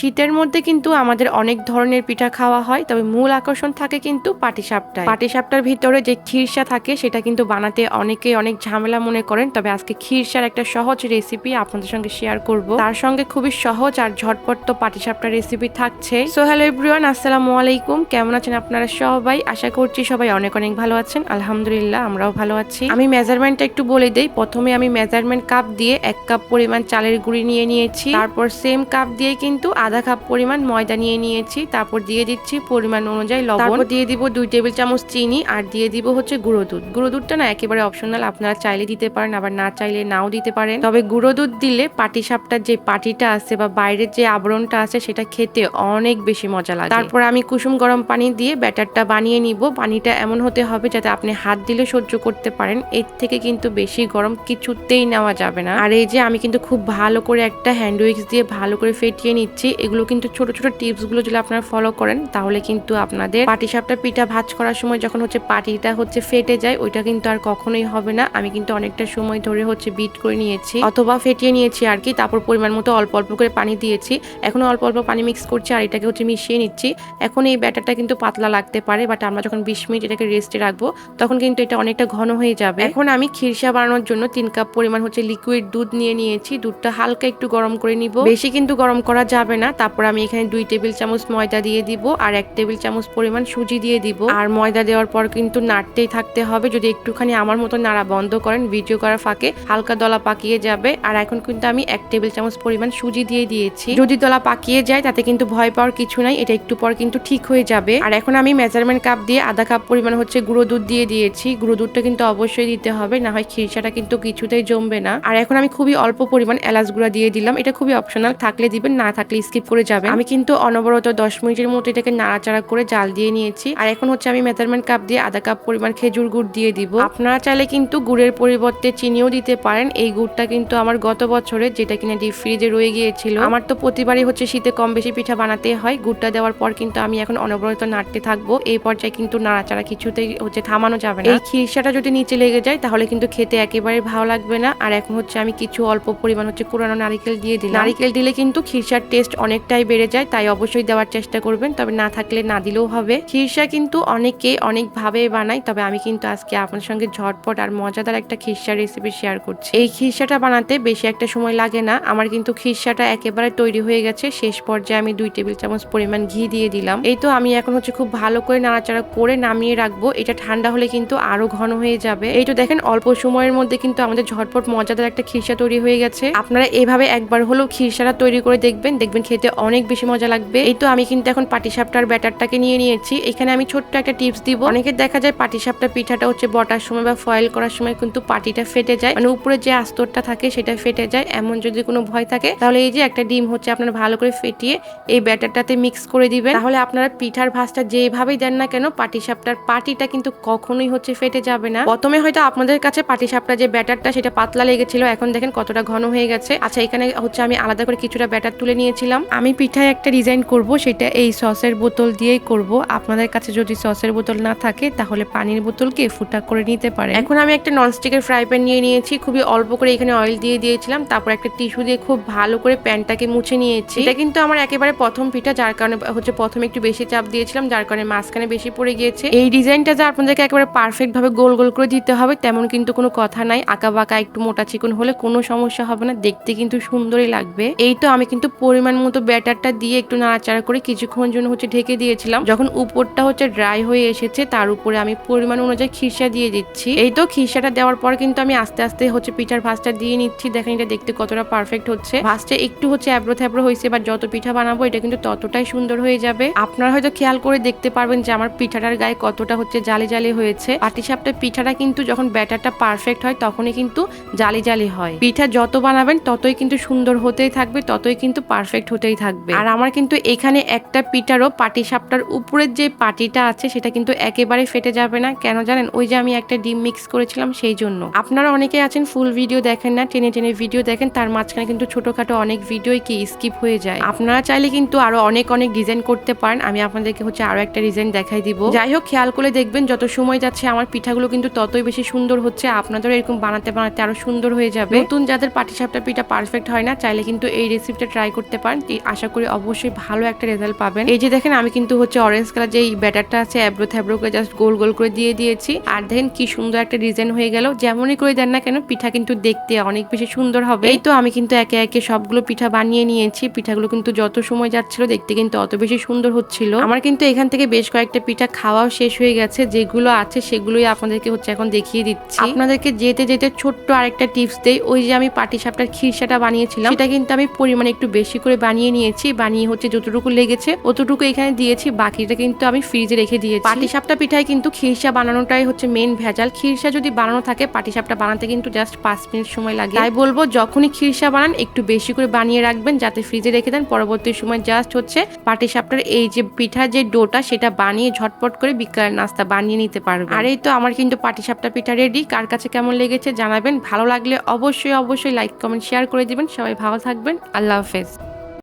শীতের মধ্যে কিন্তু আমাদের অনেক ধরনের পিঠা খাওয়া হয়, তবে মূল আকর্ষণ থাকে কিন্তু পাটিসাপটায়। পাটিসাপটার ভিতরে যে খিরসা থাকে, সেটা কিন্তু বানাতে অনেকে অনেক ঝামেলা মনে করেন, তবে আজকে খিরসার একটা সহজ রেসিপি আপনাদের সঙ্গে শেয়ার করব। তার সঙ্গে খুবই সহজ আর ঝটপট তো পাটিসাপটার রেসিপি থাকছে। সো হ্যালো এভরিওয়ান আসসালামু আলাইকুম। কেমন আছেন আপনারা সবাই? আশা করছি সবাই অনেক অনেক ভালো আছেন। আলহামদুলিল্লাহ, আমরাও ভালো আছি। আমি মেজারমেন্টটা একটু বলে দেই। প্রথমে আমি মেজারমেন্ট কাপ দিয়ে এক কাপ পরিমাণ চালের গুঁড়ি নিয়ে নিয়েছি। তারপর সেম কাপ দিয়ে কিন্তু আধা কাপ পরিমাণ ময়দা নিয়ে নিয়েছি, তারপর দিয়ে দিচ্ছি পরিমাণ অনুযায়ী লবণ। দিয়ে দিব দুই টেবিল চামচ চিনি, আর দিয়ে দিব হচ্ছে গুঁড়ো দুধ। গুঁড়ো দুধটা না একেবারে অপশনাল আপনারা চাইলে দিতে পারেন, আবার না চাইলে নাও দিতে পারেন। তবে গুঁড়ো দুধ দিলে পাটি সাপটার যে পাটিটা আছে বা বাইরের যে আবরণটা আছে, সেটা খেতে অনেক বেশি মজা লাগে। তারপর আমি কুসুম গরম পানি দিয়ে ব্যাটারটা বানিয়ে নিব। পানিটা এমন হতে হবে যাতে আপনি হাত দিলে সহ্য করতে পারেন। এর থেকে কিন্তু বেশি গরম কিছুতেই নেওয়া যাবে না। আর এই যে আমি কিন্তু খুব ভালো করে একটা হ্যান্ড উইক্স দিয়ে ভালো করে ফেটিয়ে নিচ্ছি। এগুলো কিন্তু ছোট ছোট টিপসগুলো যদি আপনারা ফলো করেন, তাহলে কিন্তু আপনাদের পাটিসাপটা পিঠা ভাজ করার সময় যখন হচ্ছে পাটিটা হচ্ছে ফেটে যায়, ওইটা কিন্তু আর কখনোই হবে না। আমি কিন্তু অনেকটা সময় ধরে হচ্ছে বিট করে নিয়েছি, অথবা ফেটিয়ে নিয়েছি আর কি। তারপর পরিমাণ মতো অল্প অল্প করে পানি দিয়েছি। এখন অল্প অল্প পানি মিক্স করছি আর এটাকে হচ্ছে মিশিয়ে নিচ্ছি। এখন এই ব্যাটারটা কিন্তু পাতলা লাগতে পারে বাট আমরা যখন বিশ মিনিট এটাকে রেস্টে রাখব, তখন কিন্তু এটা অনেকটা ঘন হয়ে যাবে। এখন আমি খিরসা বানানোর জন্য তিন কাপ পরিমাণ হচ্ছে লিকুইড দুধ নিয়ে নিয়েছি। দুধটা হালকা একটু গরম করে নিব। বেশি কিন্তু গরম করা যাবে না। তারপর আমি এখানে দুই টেবিল চামচ ময়দা দিয়ে দিব আর এক টেবিল চামচ পরিমাণ সুজি দিয়ে দিব। আর ময়দা দেওয়ার পর কিন্তু নাড়তেই থাকতে হবে। যদি একটুখানি আমার মতো নাড়া বন্ধ করেন, ভিডিও করার ফাঁকে হালকা দলা পাকিয়ে যাবে। আর এখন কিন্তু আমি এক টেবিল চামচ পরিমাণ সুজি দিয়ে দিয়েছি। যদি দলা পাকিয়ে যায়, তাতে কিন্তু ভয় পাওয়ার কিছু নাই। এটা একটু পর কিন্তু ঠিক হয়ে যাবে। আর এখন আমি মেজারমেন্ট কাপ দিয়ে আধা কাপ পরিমাণ হচ্ছে গুঁড়ো দুধ দিয়ে দিয়েছি। গুঁড়ো দুধটা কিন্তু অবশ্যই দিতে হবে, না হয় খিরসাটা কিন্তু কিছুতেই জমবে না। আর এখন আমি খুবই অল্প পরিমাণ এলাচ গুঁড়া দিয়ে দিলাম। এটা খুবই অপশনাল থাকলে দিবেন, না থাকলে স্কিপ করে যাবে। আমি কিন্তু অনবরত দশ মিনিটের মতো এটাকে নাড়াচাড়া করে জাল দিয়ে নিয়েছি। আর এখন হচ্ছে আমি মেজারমেন্ট কাপ দিয়ে আধা কাপ পরিমাণ খেজুর গুড় দিয়ে দিব। আপনারা চাইলে কিন্তু গুড়ের পরিবর্তে চিনিও দিতে পারেন। এই গুড়টা কিন্তু আমার গত বছরে যেটা কিনা ডিপ ফ্রিজে রয়ে গিয়েছিল। আমার তো প্রতিবারই হচ্ছে শীতে কম বেশি পিঠা বানাতে হয়। গুড়টা দেওয়ার পর কিন্তু আমি এখন অনবরত নাড়তে থাকব। এই পর্যায়ে কিন্তু নাড়াচাড়া কিছুতেই হচ্ছে থামানো যাবে না। এই খিরসাটা যদি নিচে লেগে যায় তাহলে কিন্তু খেতে একেবারে ভালো লাগবে না। আর এখন হচ্ছে আমি কিছু অল্প পরিমাণ হচ্ছে কোরানো নারিকেল দিয়ে দিলাম। নারিকেল দিলে কিন্তু খিরসার টেস্ট অনেকটাই বেড়ে যায়, তাই অবশ্যই দেওয়ার চেষ্টা করবেন। তবে না থাকলে না দিলেও হবে। খিরসা কিন্তু অনেকে অনেক ভাবে বানায়, তবে আমি কিন্তু আজকে আপনার সঙ্গে ঝটপট আর মজাদার একটা খিরসার রেসিপি শেয়ার করছি। এই খিরসাটা বানাতে বেশি একটা সময় লাগে না। আমার কিন্তু খিরসাটা একেবারে তৈরি হয়ে গেছে। শেষ পর্যায়ে আমি দুই টেবিল চামচ পরিমাণ ঘি দিয়ে দিলাম। এই তো আমি এখন হচ্ছে খুব ভালো করে নাড়াচাড়া করে নামিয়ে রাখব। এটা ঠান্ডা হলে কিন্তু আরও ঘন হয়ে যাবে। এই তো দেখেন, অল্প সময়ের মধ্যে কিন্তু আমাদের ঝটপট মজাদার একটা খিরসা তৈরি হয়ে গেছে। আপনারা এভাবে একবার হলেও খিরসাটা তৈরি করে দেখবেন। দেখবেন খেতে অনেক বেশি মজা লাগবে। এই তো আমি কিন্তু এখন পাটিসাপটার ব্যাটারটাকে নিয়ে নিয়েছি। এখানে আমি ছোট্ট একটা টিপস দিব। অনেকে দেখা যায় পাটিসাপটা পিঠাটা হচ্ছে বটার সময় বা ফয়েল করার সময় কিন্তু পাটিটা ফেটে যায়। মানে উপরে যে আস্তরটা থাকে সেটা ফেটে যায়। এমন যদি কোনো ভয় থাকে, তাহলে এই যে একটা ডিম হচ্ছে আপনারা ভালো করে ফেটিয়ে এই ব্যাটারটাতে মিক্স করে দিবেন। তাহলে আপনারা পিঠার ভাজটা যেভাবেই দেন না কেন, পাটিসাপটার পাটিটা কিন্তু কখনোই হচ্ছে ফেটে যাবে না। প্রথমে হয়তো আপনাদের কাছে পাটিসাপটা যে ব্যাটারটা, সেটা পাতলা লেগেছিল। এখন দেখেন কতটা ঘন হয়ে গেছে। আচ্ছা এখানে হচ্ছে আমি আলাদা করে কিছুটা ব্যাটার তুলে নিয়েছিলাম। আমি পিঠায় একটা ডিজাইন করব, সেটা এই সসের বোতল দিয়েই করব। আপনাদের কাছে যদি সসের বোতল না থাকে, তাহলে পানির বোতলকে ফুটা করে নিতে পারে এখন আমি একটা ননস্টিকের ফ্রাই প্যান নিয়ে নিয়েছি। খুবই অল্প করে এখানে অয়েল দিয়ে দিয়েছিলাম। তারপর একটা টিস্যু দিয়ে খুব ভালো করে প্যানটাকে মুছে নিয়েছি। এটা কিন্তু আমার একেবারে প্রথম পিঠা, যার কারণে হচ্ছে প্রথমে একটু বেশি চাপ দিয়েছিলাম, যার কারণে মাঝখানে বেশি পড়ে গিয়েছে। এই ডিজাইনটা যে আপনাদেরকে একেবারে পারফেক্ট ভাবে গোল গোল করে দিতে হবে, তেমন কিন্তু কোনো কথা নাই। আঁকা বাঁকা একটু মোটা চিকন হলে কোনো সমস্যা হবে না। দেখতে কিন্তু সুন্দরই লাগবে। এই তো আমি কিন্তু পরিমাণ মতো ব্যাটারটা দিয়ে একটু নাড়াচাড়া করে কিছুক্ষণ জন্য হচ্ছে ঢেকে দিয়েছিলাম। যখন উপরটা হচ্ছে ড্রাই হয়ে এসেছে, তার উপরে আমি পরিমাণ অনুযায়ী খিরসা দিয়ে দিচ্ছি। এই তো খিরসাটা দেওয়ার পর কিন্তু আমি আস্তে আস্তে হচ্ছে পিঠার ভাজটা দিয়ে নিচ্ছি। দেখেন এটা দেখতে কতটা পারফেক্ট হচ্ছে। ভাজটা একটু হচ্ছে অ্যাব্রো থ্যাব্রো হয়েছে বা যত পিঠা বানাবো, এটা কিন্তু ততটাই সুন্দর হয়ে যাবে। আপনারা হয়তো খেয়াল করে দেখতে পারবেন যে আমার পিঠাটার গায়ে কতটা হচ্ছে জালি জালি হয়েছে। পাটিসাপটা পিঠাটা কিন্তু যখন ব্যাটারটা পারফেক্ট হয়, তখনই কিন্তু জালি জালি হয়। পিঠা যত বানাবেন, ততই কিন্তু সুন্দর হতেই থাকবে, ততই কিন্তু পারফেক্ট হতেই থাকবে। আর আমার কিন্তু এখানে একটা পিঠারও পাটিসাপটার উপরের যে পাটিটা আছে সেটা কিন্তু একেবারে ফেটে যাবে না। কেন জানেন? ওই যে আমি একটা ডিম মিক্স করেছিলাম সেই জন্য। আপনারা অনেকে আছেন ফুল ভিডিও দেখেন না টেনে টেনে ভিডিও দেখেন তার মাঝখানে কিন্তু ছোটখাটো অনেক ভিডিওই কি স্কিপ হয়ে যায়। আপনারা চাইলে কিন্তু আরও অনেক অনেক ডিজাইন করতে পারেন। আমি আপনাদেরকে হচ্ছে আরও একটা ডিজাইন দেখাই দিব। যাই হোক খেয়াল করে দেখবেন যত সময় যাচ্ছে আমার পিঠাগুলো কিন্তু ততই বেশি সুন্দর হচ্ছে। আপনাদেরও এরকম বানাতে বানাতে আরও সুন্দর হয়ে যাবে। নতুন যাদের পাটিসাপটা পিঠা পারফেক্ট হয় না চাইলে কিন্তু এই রেসিপিটা ট্রাই করতে পারেন। আশা করি অবশ্যই ভালো একটা রেজাল্ট পাবেন। এই যে দেখেন, আমি কিন্তু হচ্ছে অরেঞ্জ কালার যে ব্যাটারটা আছে অ্যাব্রো থ্যাব্রো করে জাস্ট গোল গোল করে দিয়ে দিয়েছি। আর দেখেন কি সুন্দর একটা ডিজাইন হয়ে গেল। যেমনই করে দেন না কেন, পিঠা কিন্তু দেখতে অনেক বেশি সুন্দর হবে। এই তো আমি কিন্তু একে একে সবগুলো পিঠা বানিয়ে নিয়েছি। পিঠাগুলো কিন্তু যত সময় যাচ্ছিল, দেখতে কিন্তু অত বেশি সুন্দর হচ্ছিল। আমার কিন্তু এখান থেকে বেশ কয়েকটা পিঠা খাওয়াও শেষ হয়ে গেছে। যেগুলো আছে, সেগুলোই আপনাদেরকে হচ্ছে এখন দেখিয়ে দিচ্ছি। আপনাদেরকে যেতে যেতে ছোট্ট আরেকটা টিপস দেই। ওই যে আমি পাটিসাপটার খিরসাটা বানিয়েছিলাম, সেটা কিন্তু আমি পরিমাণে একটু বেশি করে বানিয়ে নিয়েছি বানিয়ে হচ্ছে যতটুকু লেগেছে অতটুকু এখানে দিয়েছি বাকিটা কিন্তু আমি ফ্রিজে রেখে দিয়েছি। পাটিসাপটা পিঠায় কিন্তু খিরসা বানানোটাই হচ্ছে মেন ভেজাল। খিরসা যদি বানানো থাকে পাটিসাপটা বানাতে কিন্তু জাস্ট পাঁচ মিনিট সময় লাগে। তাই বলব যখনই খিরসা বানান একটু বেশি করে বানিয়ে রাখবেন যাতে ফ্রিজে রেখে দেন। পরবর্তী সময় জাস্ট হচ্ছে পাটিসাপটার এই যে পিঠার যে ডোটা সেটা বানিয়ে ঝটপট করে বিকালের নাস্তা বানিয়ে নিতে পারবেন। আর এই তো আমার কিন্তু পাটিসাপটা পিঠা রেডি কার কাছে কেমন লেগেছে জানাবেন। ভালো লাগলে অবশ্যই অবশ্যই লাইক কমেন্ট শেয়ার করে দিবেন। সবাই ভালো থাকবেন। আল্লাহ হাফেজ।